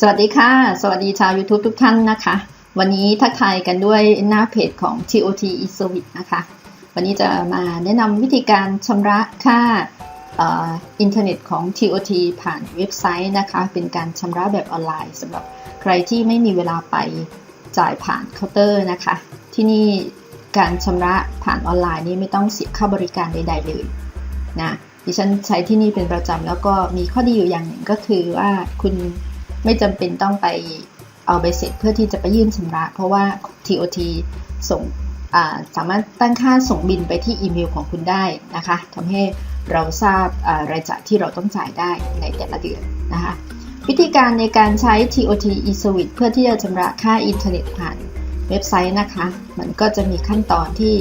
สวัสดีค่ะ สวัสดีชาว YouTube ทุกท่านนะคะ วันนี้ทักทายกันด้วยหน้าเพจของ TOT eService นะคะ วันนี้จะมาแนะนำวิธีการชำระค่าอินเทอร์เน็ตของ TOT ผ่านเว็บไซต์นะคะ เป็นการชำระแบบออนไลน์สำหรับใครที่ไม่มีเวลาไปจ่ายผ่านเคาน์เตอร์นะคะ ที่นี่การชำระผ่านออนไลน์นี่ไม่ต้องเสียค่าบริการใด ๆ เลยนะดิฉันใช้ที่นี่เป็นประจำแล้วก็มีข้อดีอยู่อย่างหนึ่งก็คือว่าคุณ ไม่จำเป็นต้องไปเอาใบเสร็จเพื่อที่จะไปยื่นชำระ เพราะว่า TOT ส่งาสามารถตั้งค่าส่งบินไปที่อีเมลของคุณได้นะคะทำให้เราทราบรายจ่ายที่เราต้องจ่ายได้ในแต่ละเดือนนะคะวิธีการในการใช้ TOT eService เพื่อที่จะชำระค่าอินเทอร์เน็ตผ่านเว็บไซต์นะคะ มันก็จะมีขั้นตอนที่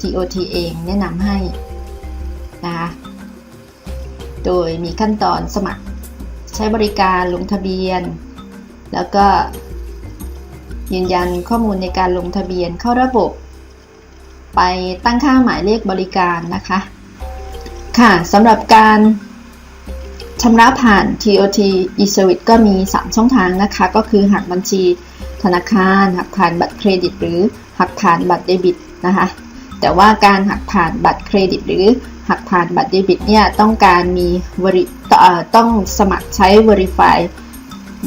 TOT เองแนะนำให้นะคะโดยมีขั้นตอนสมัคร ช้บริการลงทะเบียน แล้วก็ ยืนยันข้อมูลในการลงทะเบียนเข้าระบบ ไปตั้งค่าหมายเลขบริการนะคะ ค่ะสำหรับการชำระผ่าน TOT eService ก็มี 3 ช่องทางนะคะ ก็คือหักบัญชีธนาคาร หักผ่านบัตรเครดิต หรือหักผ่านบัตรเดบิตนะคะแต่ว่าการหักผ่านบัตรเครดิต หรือหักผ่านบัตรเดบิตเนี่ยต้องการมี v ต้องสมัครใช้ Verify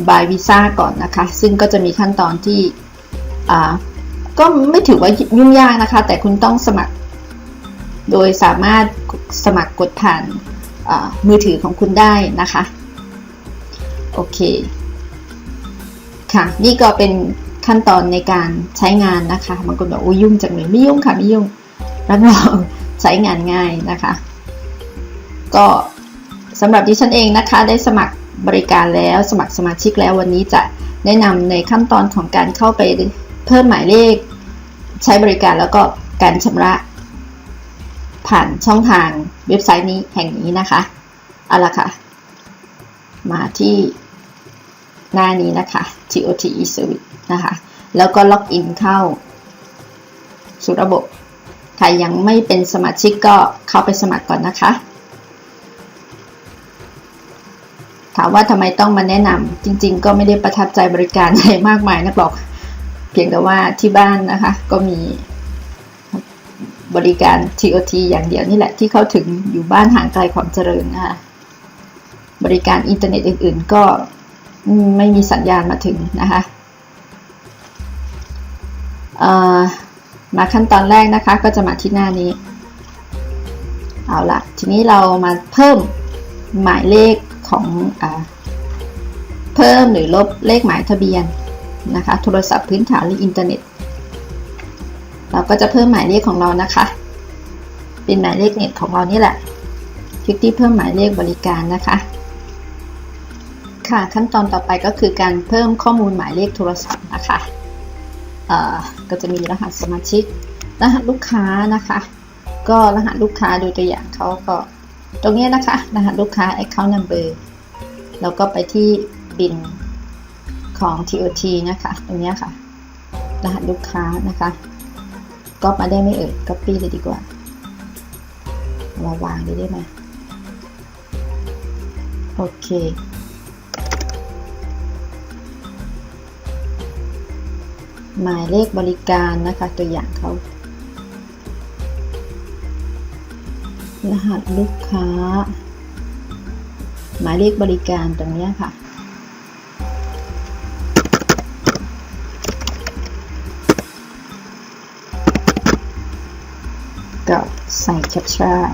by Visa ก่อนนะคะ ซึ่งก็จะมีขั้นตอนที่ก็ไม่ถือว่ายุ่งยากนะคะ แต่คุณต้องสมัคร โดยสามารถสมัครกดผ่านมือถือของคุณได้นะคะ โอเค ค่ะ นี่ก็เป็นขั้นตอนในการใช้งานนะคะบางคนบอกโอ้ยุ่งจังเลยไม่ยุ่งค่ะไม่ยุ่งรับรองใช้งานง่ายนะคะ ก็ สำหรับดิฉันเองนะคะได้สมัครบริการแล้วสมัครสมาชิกแล้ววันนี้จะแนะนำในขั้นตอนของการเข้าไปเพิ่มหมายเลข ใช้บริการแล้วก็การชำระ ผ่านช่องทางเว็บไซต์นี้แห่งนี้นะคะเอาละค่ะ มาที่หน้านี้นะคะ TOT eService นะคะ แล้วก็ล็อกอินเข้า สู่ระบบ ใครยังไม่เป็นสมาชิกก็เข้าไปสมัครก่อนนะคะามว่าทำไมต้องมาแนะนำจริง ๆ ก็ไม่ได้ประทับใจบริการอะไรมากมายนักหรอก เพียงแต่ว่าที่บ้านนะคะ ก็มีบริการ TOT อย่างเดียวนี่แหละที่เข้าถึงอยู่บ้านห่างไกลความเจริญนะคะบริการอินเทอร์เน็ตอื่น ๆ ก็ไม่มีสัญญาณมาถึงนะคะมาขั้นตอนแรกนะคะ ก็จะมาที่หน้านี้ เอาละทีนี้เรามาเพิ่มหมายเลข ของอเพิ่มหรือลบเลขหมายทะเบียนนะคะโทรศัพท์พื้นฐานหรืออินเทอร์เน็ต เราก็จะเพิ่มหมายเลขของเรานะคะ เป็นหมายเลขเน็ตของเรานี่แหละคลิกที่เพิ่มหมายเลขบริการนะคะ ค่ะขั้นตอนต่อไปก็คือการเพิ่มข้อมูลหมายเลขโทรศัพท์นะคะก็จะมีรหัสสมาชิก รหัสลูกค้านะคะ ก็รหัสลูกค้าดูตัวอย่างเขาก็ ตรงนี้นะคะรหัสลูกค้า account number แล้วก็ไปที่บินของ TOT นะคะ ตรงนี้ค่ะ รหัสลูกค้านะคะก็มาได้ไม่เอ่ย copy เลยดีกว่ามาวางด้ได้ไหมโอเค หมายเลขบริการนะคะตัวอย่างเขา รหัสลูกค้า หมายเลขบริการตรงนี้ค่ะ ก็ใส่แคปชั่น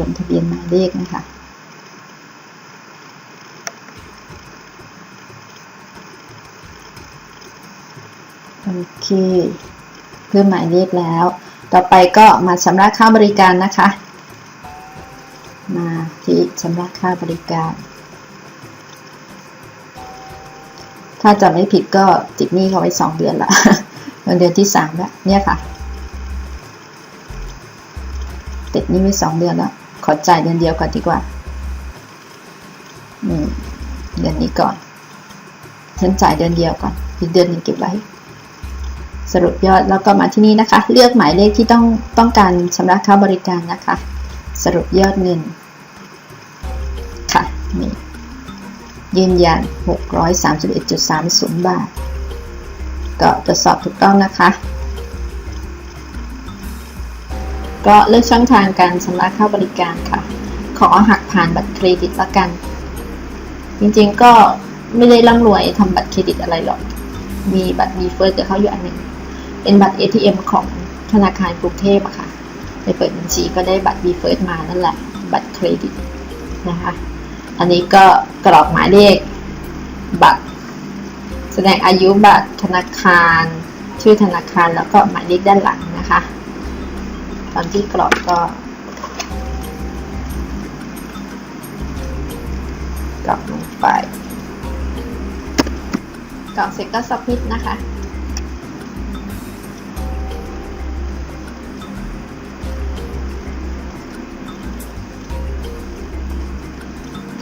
ลงทะเบียนหมายเลขนะคะ โอเค เพิ่มหมายเลขแล้ว ต่อไปก็มาชำระค่าบริการนะคะ มาที่ชำระค่าบริการ ถ้าจำไม่ผิดก็ติดหนี้เขาไว้สองเดือนละวันเดือนที่สามแล้วเนี่ยค่ะติดหนี้ไว้สองเดือนแล้วขอจ่ายเดือนเดียวก่อนดีกว่าเดือนนี้ก่อน ฉันจ่ายเดือนเดียวก่อน อีกเดือนนึงเก็บไว้ สรุปยอดแล้วก็มาที่นี่นะคะ เลือกหมายเลขที่ต้องต้องการชำระค่าบริการนะคะ สรุปยอดเงินนี่ยืนยัน 631.30 บาท ก็ตรวจสอบถูกต้องนะคะ ก็เลือกช่องทางการชำระค่าบริการค่ะ ขอหักผ่านบัตรเครดิตละกัน จริงๆก็ไม่ได้ร่ำรวยทำบัตรเครดิตอะไรหรอก มีบัตรมีเฟิร์สกับเขาอยู่อันหนึ่ง เป็นบัตร ATM ของธนาคารกรุงเทพอะค่ะ ไปเปิดบัญชีก็ได้บัตรบีเฟิร์สมานั่นแหละ บัตรเครดิตนะคะ อันนี้ก็กรอกหมายเลขบัตร แสดงอายุบัตรธนาคาร ชื่อธนาคารแล้วก็หมายเลขด้านหลังนะคะ ตอนที่กรอกก็กรอกลงไปกรอกเสร็จก็สับมิดนะคะ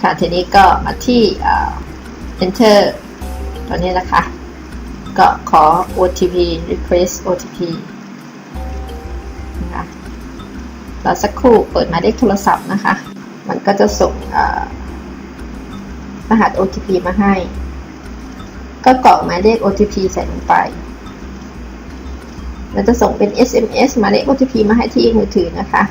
ค่ะทีนี้ก็มาที่ enter ตัวนี้นะคะ ก็ขอ OTP request OTP นะคะรอสักครู่เปิดหมายเลขโทรศัพท์นะคะ มันก็จะส่งรหัส OTP มาให้ ก็กรอกหมายเลข OTP ใส่ลงไปแล้วจะส่งเป็น SMS หมายเลข OTP มาให้ที่มือถือนะคะ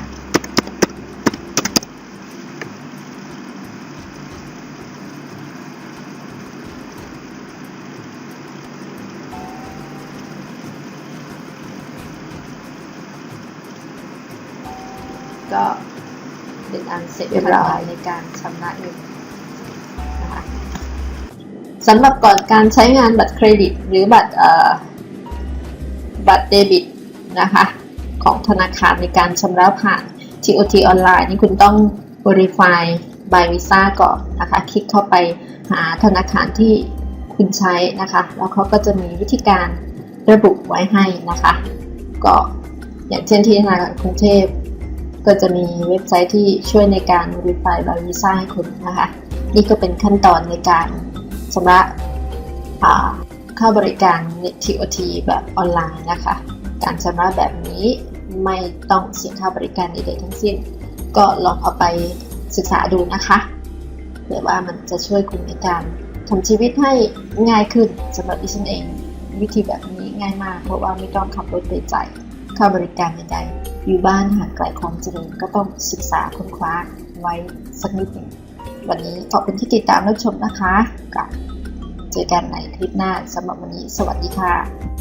เป็นอันเสร็จเรียบร้อยในการชำระเงินนะคะสำหรับก่อนการใช้งานบัตรเครดิต หรือบัตรบัตรเดบิตนะคะของธนาคารในการชำระผ่าน TOT ออนไลน์นี่คุณต้อง Verify by Visa ก่อนนะคะคลิกเข้าไปหาธนาคารที่คุณใช้นะคะแล้วเขาก็จะมีวิธีการระบุไว้ให้นะคะ ก็อย่างเช่นที่ธนาคารกรุงเทพ ก็จะมีเว็บไซต์ที่ช่วยในการ Verify by Visa ให้คุณนะคะ นี่ก็เป็นขั้นตอนในการชำระค่าบริการ TOT แบบออนไลน์นะคะ การชำระแบบนี้ไม่ต้องเสียค่าบริการใดๆทั้งสิ้น ก็ลองเอาไปศึกษาดูนะคะเผื่อว่ามันจะช่วยคุณในการทำชีวิตให้ง่ายขึ้นสำหรับดิฉันเอง วิธีแบบนี้ง่ายมาก เพราะว่าไม่ต้องขับรถไปจ่าย ค่าบริการใดๆอยู่บ้านห่างไกลความเจริญก็ต้องศึกษาค้นคว้าไว้สักนิดหนึ่งวันนี้ขอบคุณที่ติดตามรับชมนะคะกับเจอกันในคลิปหน้าสำหรับวันนี้ สวัสดีค่ะ